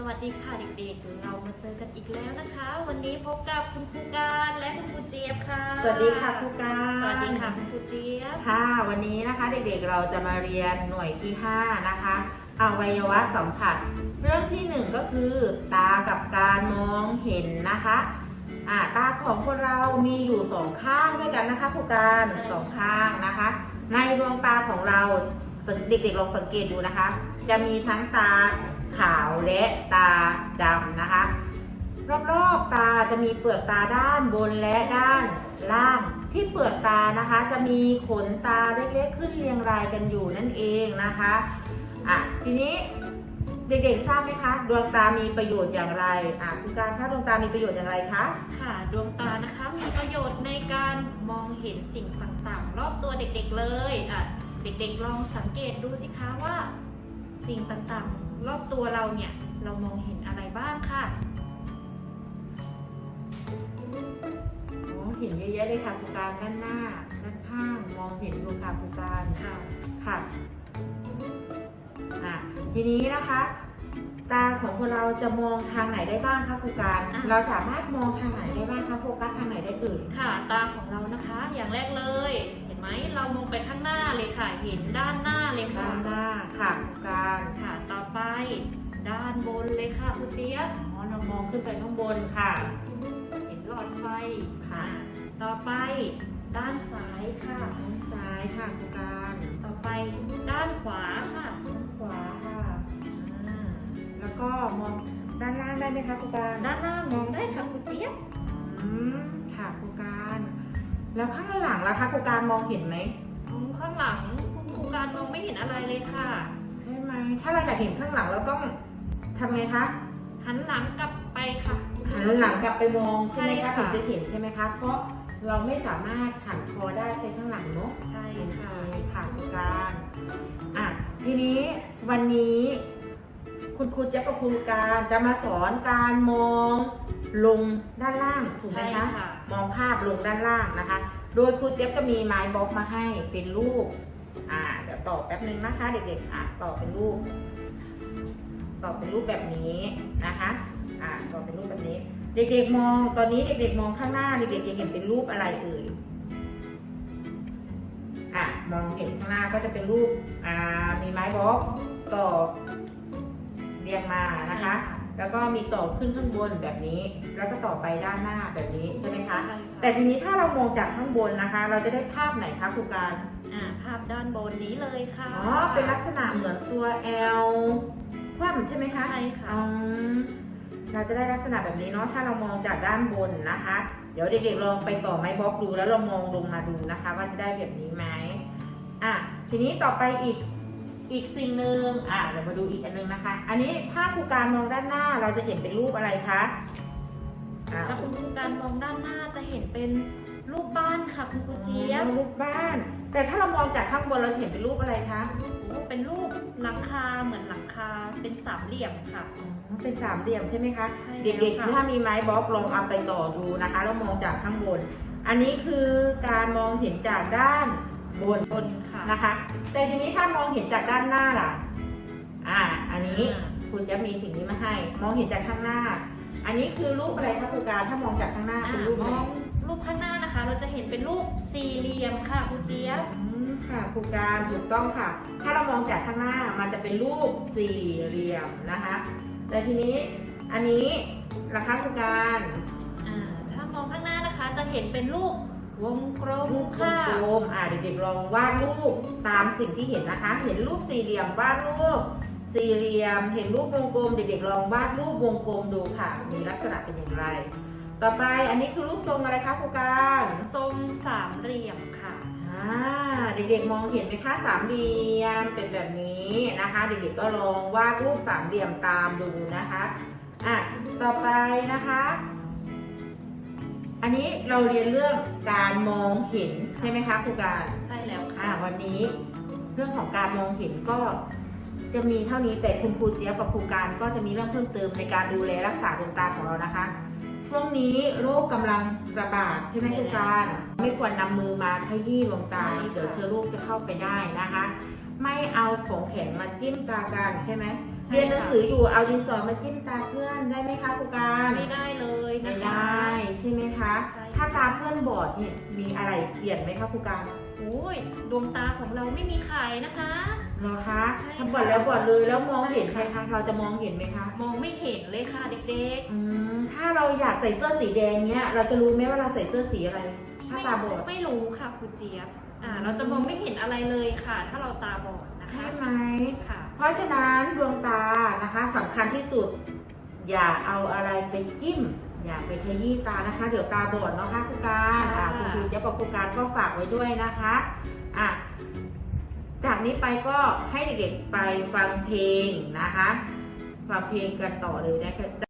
สวัสดีค่ะเด็กๆ เรามาเจอกันอีกแล้วนะคะ วันนี้พบกับคุณครูการและคุณครูเจี๊ยบค่ะ สวัสดีค่ะครูการ สวัสดีค่ะคุณครูเจี๊ยบ ค่ะ วันนี้นะคะเด็กๆ เราจะมาเรียนหน่วยที่ 5 นะคะ อวัยวะสัมผัส เรื่องที่ 1 ก็คือ ตากับการมองเห็นนะคะอ่าตาของคนเรามีอยู่สองข้างด้วยกันนะคะครูการสองข้างนะคะ ในดวงตาของเราเด็กๆลองสังเกตดูนะคะ จะมีทั้งตา ขาวและตาดำนะคะ รอบๆตาจะมีเปลือกตาด้านบนและด้านล่าง ที่เปลือกตานะคะ จะมีขนตาเล็กๆขึ้นเรียงรายกันอยู่นั่นเองนะคะอะทีนี้เด็กๆทราบไหมคะ ดวงตามีประโยชน์อย่างไรอะคุณการคะดวงตามีประโยชน์อย่างไรคะค่ะ ดวงตานะคะมีประโยชน์ในการมองเห็นสิ่งต่างๆ รอบตัวเด็กๆเลยอะเด็กๆลองสังเกตดูสิคะว่า สิ่งต่างๆ รอบตัวเราเนี่ย เรามองเห็นอะไรบ้างค่ะอ๋อเห็นเยอะแยะเลยค่ะคุณการด้านหน้าด้านข้างมองเห็นดูค่ะคุณการค่ะค่ะอะทีนี้นะคะ ตาของคนเราจะมองทางไหนได้บ้างคะครูการอะเราสามารถมองทางไหนได้บ้างคะโฟกัสทางไหนได้เอ่ยค่ะ ตาของเรานะคะ อย่างแรกเลย เห็นไหมเรามองไปข้างหน้าเลยค่ะ เห็นด้านหน้าเลยค่ะด้านหน้าค่ะครูการค่ะต่อไป ด้านบนเลยค่ะคุณเจี๊ยบอ๋อเรามองขึ้นไปข้างบนค่ะ เห็นหลอดไฟค่ะ ต่อไปด้านซ้ายค่ะด้านซ้ายค่ะครูการต่อไปด้านขวาค่ะด้านขวาค่ะอ่าแล้วก็มองด้านล่างได้ไหมคะครูการด้านล่างมองได้ค่ะคุณเจี๊ยบอืมค่ะครูการ แล้วข้างหลังล่ะคะครูการมองเห็นไหมอืมข้างหลังคุณครูการมองไม่เห็นอะไรเลยค่ะ ใช่ไหมถ้าเราอยากเห็นข้างหลังเราต้องทำไงคะ หันหลังกลับไปค่ะ หันหลังกลับไปมองใช่ไหมใช่คะค่ะถึงจะเห็นใช่ไหมคะ เพราะเราไม่สามารถหันคอได้ไปข้างหลังเนาะ ใช่โอเคค่ะค่ะคุณการอะทีนี้วันนี้คุณครูเจ๊ยบกับครูการจะมาสอนการมองลงด้านล่างถูกไหมใช่คะค่ะมองภาพลงด้านล่างนะคะ โดยครูเจ๊ยบจะมีไม้บล็อกมาให้เป็นรูป อ่าเดี๋ยวต่อแป๊บนึงนะคะ เด็กๆอะต่อเป็นรูป ต่อเป็นรูปแบบนี้นะคะอ่าต่อเป็นรูปแบบนี้ เด็กๆมองตอนนี้เด็กๆมองข้างหน้าเด็กๆจะเห็นเป็นรูปอะไรเอ่ยอะมองเห็นข้างหน้าก็จะเป็นรูปอ่ามีไม้บล็อกต่อเรียงมานะคะ แล้วก็มีต่อขึ้นข้างบนแบบนี้ แล้วก็ต่อไปด้านหน้าแบบนี้ใช่ไหมคะใช่แต่ค่ะทีนี้ถ้าเรามองจากข้างบนนะคะ เราจะได้ภาพไหนคะครูการอ่าภาพด้านบนนี้เลยค่ะอ๋อเป็นลักษณะเหมือนตัว L คว่ำใช่ไหมคะใช่ค่ะอืมเราจะได้ลักษณะแบบนี้เนาะถ้าเรามองจากด้านบนนะคะ เดี๋ยวเด็กๆลองไปต่อไม้บล็อกดูแล้วเรามองลงมาดูนะคะ ว่าจะได้แบบนี้ไหมอะทีนี้ต่อไปอีก อีกสิ่งหนึ่งอะเดี๋ยวมาดูอีกอันนึงนะคะ อันนี้ถ้าครูการมองด้านหน้าเราจะเห็นเป็นรูปอะไรคะอะถ้าคุณครูการมองด้านหน้าจะเห็นเป็นรูปบ้านค่ะคุณครูเจี๊ยบรูปบ้าน แต่ถ้าเรามองจากข้างบนเราจะเห็นเป็นรูปอะไรคะโอ้เป็นรูปหลังคาเหมือนหลังคาเป็นสามเหลี่ยมค่ะอ๋อเป็นสามเหลี่ยมใช่ไหมคะใช่เด็กแล้วๆค่ะถ้ามีไม้บล็อกลองเอาไปต่อดูนะคะแล้วมองจากข้างบน อันนี้คือการมองเห็นจากด้าน บนบนค่ะนะคะ แต่ทีนี้ถ้ามองเห็นจากด้านหน้าล่ะ อ่า อันนี้อ่าคุณจะมีสิ่งนี้มาให้ มองเห็นจากข้างหน้า อันนี้คือรูปอะไรคะครูการถ้ามองจากข้างหน้าอ่าเป็นรูปมอะไรองรูปข้างหน้านะคะ เราจะเห็นเป็นรูปสี่เหลี่ยมค่ะคุณเจี๊ยบอืมค่ะครูการถูกต้องค่ะ ถ้าเรามองจากข้างหน้ามันจะเป็นรูปสี่เหลี่ยมนะคะ แต่ทีนี้อันนี้ราคาครูการอ่าถ้ามองข้างหน้านะคะจะเห็นเป็นรูป วงกลมรูปค่ะ กลมๆอ่าเด็กๆลองวาดรูปตามสิ่งที่เห็นนะคะ เห็นรูปสี่เหลี่ยมวาดรูปสี่เหลี่ยม เห็นรูปวงกลม เด็กๆลองวาดรูปวงกลมดูค่ะ มีลักษณะเป็นอย่างไร ต่อไปอันนี้คือรูปทรงอะไรคะครูการทรงสามเหลี่ยมค่ะ อ่าเด็กๆมองเห็นไหมคะสามเหลี่ยมเป็นแบบนี้นะคะ เด็กๆก็ลองวาดรูปสามเหลี่ยมตามดูนะคะอะต่อไปนะคะ อันนี้เราเรียนเรื่องการมองเห็นใช่ไหมคะครูการใช่แล้วค่ะ อ่าวันนี้เรื่องของการมองเห็นก็ จะมีเท่านี้แต่คุณครูเจี๊ยบกับครูการก็จะมีเรื่องเพิ่มเติมในการดูแลรักษาดวงตาของเรานะคะ ช่วงนี้โรคกำลังระบาดใช่ไหมครูการ ไม่ควรนำมือมาขยี้ดวงตาใช่ค่ะเดี๋ยวเชื้อโรคจะเข้าไปได้นะคะ ไม่เอาของแข็งมาจิ้มตากันใช่ไหมใช่เรียนหนังค่ะสืออยู่เอาดินสอมาจิ้มตาเพื่อนได้ไหมคะครูการไม่ได้เลยไม่นะคะ ได้ใช่ไหมคะ ใช่ ถ้าตาเพื่อนบอดเนี่ยมีอะไรเปลี่ยนไหมคะครูการโอ้ยดวงตาของเราไม่มีไข่นะคะ เหรอคะใช่ค่ะ ถ้าบอดแล้วบอดเลยแล้วมองเห็นใช่ใครค่ะคะเราจะมองเห็นไหมคะมองไม่เห็นเลยค่ะเด็กอืมถ้าเราอยากใส่เสื้อสีแดงเนี้ย เราจะรู้ไหมว่าเราใส่เสื้อสีอะไร ๆถ้าไม่ตาบอดไม่รู้ค่ะครูเจี๊ยบ อ่าเราจะมองไม่เห็นอะไรเลยค่ะ ถ้าเราตาบอดนะคะ ใช่ไหม ค่ะ เพราะฉะนั้นดวงตานะคะสำคัญที่สุด อย่าเอาอะไรไปจิ้ม อย่าไปขยี้ตานะคะ เดี๋ยวตาบอดเนาะคะครูการอะค่ะ คุณครูเจะบอกครูการก็ฝากไว้ด้วยนะคะอะจากนี้ไปก็ให้เด็กๆไปฟังเพลงนะคะ ฟังเพลงกันต่อเลยนะคะ